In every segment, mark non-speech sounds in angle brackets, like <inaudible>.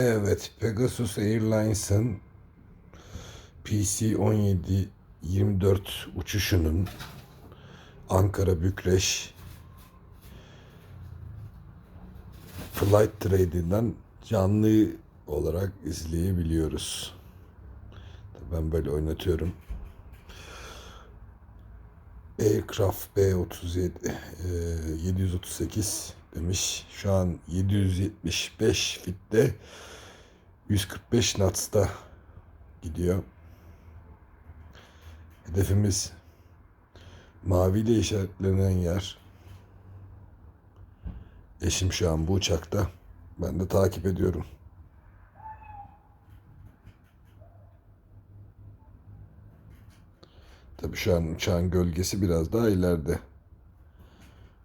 Evet, Pegasus Airlines'ın PC-17 24 uçuşunun Ankara Bükreş Flight Trade'inden canlı olarak izleyebiliyoruz. Ben böyle oynatıyorum. Aircraft B37 e, 738 demiş. Şu an 775 fitte 145 knots'ta gidiyor. Hedefimiz maviyle işaretlenen yer. Eşim şu an bu uçakta. Ben de takip ediyorum. Tabii şu an uçağın gölgesi biraz daha ileride.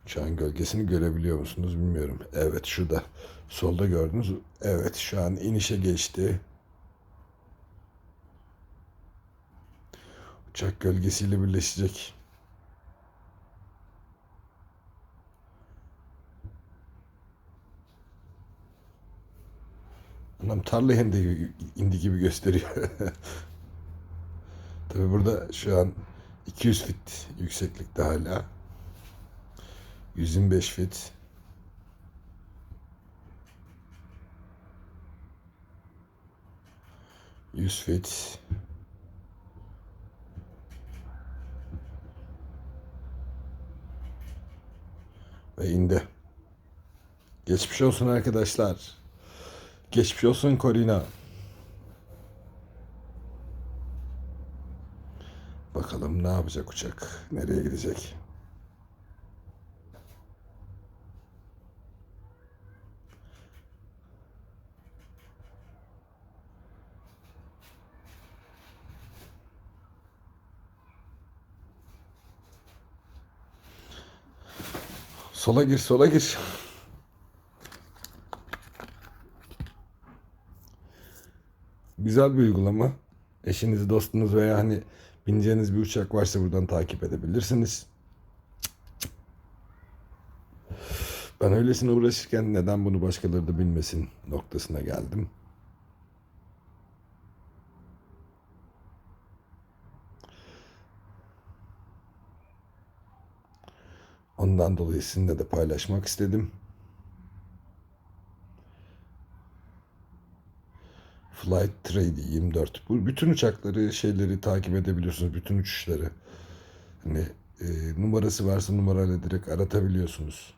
Uçağın gölgesini görebiliyor musunuz bilmiyorum. Evet şurada. Solda gördünüz. Evet şu an inişe geçti. Uçak gölgesiyle birleşecek. Anam tarla indi, indi gibi gösteriyor. <laughs> Tabi burada şu an 200 fit yükseklikte hala. 125 fit. Yüz fit. Ve indi. Geçmiş olsun arkadaşlar. Geçmiş olsun Corina. Bakalım ne yapacak uçak? Nereye gidecek? Sola gir, sola gir. Güzel bir uygulama. Eşiniz, dostunuz veya hani bineceğiniz bir uçak varsa buradan takip edebilirsiniz. Ben öylesine uğraşırken neden bunu başkaları da bilmesin noktasına geldim. Ondan dolayı sizinle de paylaşmak istedim. Flight Trade 24. Bu bütün uçakları, şeyleri takip edebiliyorsunuz. Bütün uçuşları. Hani e, numarası varsa numarayla direkt aratabiliyorsunuz.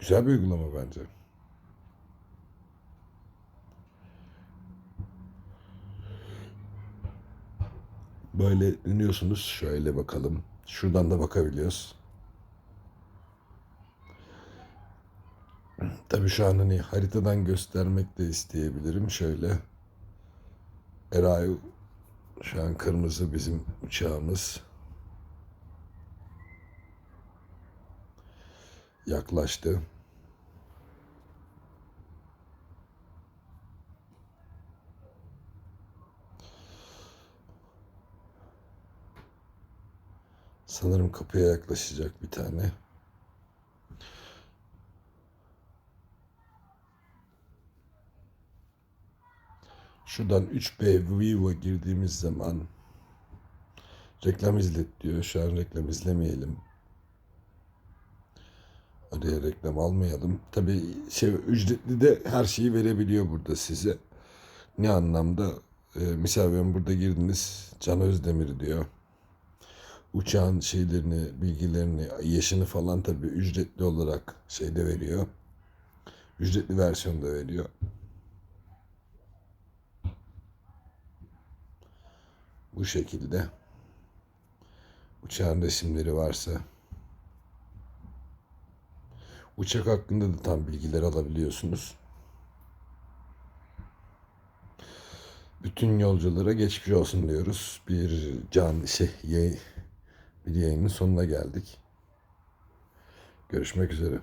Güzel bir uygulama bence. Böyle dönüyorsunuz. Şöyle bakalım. Şuradan da bakabiliyoruz. Tabii şu an hani haritadan göstermek de isteyebilirim. Şöyle. Erayu şu an kırmızı bizim uçağımız. Yaklaştı. Sanırım kapıya yaklaşacak bir tane. Şuradan 3B Vivo girdiğimiz zaman reklam izlet diyor. Şu an reklam izlemeyelim. Oraya reklam almayalım. Tabii şey ücretli de her şeyi verebiliyor burada size. Ne anlamda? Ee, misal ben burada girdiniz. Can Özdemir diyor. Uçağın şeylerini, bilgilerini, yaşını falan tabii ücretli olarak şeyde veriyor. Ücretli versiyonda veriyor. Bu şekilde uçağın resimleri varsa uçak hakkında da tam bilgiler alabiliyorsunuz. Bütün yolculara geçmiş olsun diyoruz. Bir can şey bir yayının sonuna geldik. Görüşmek üzere.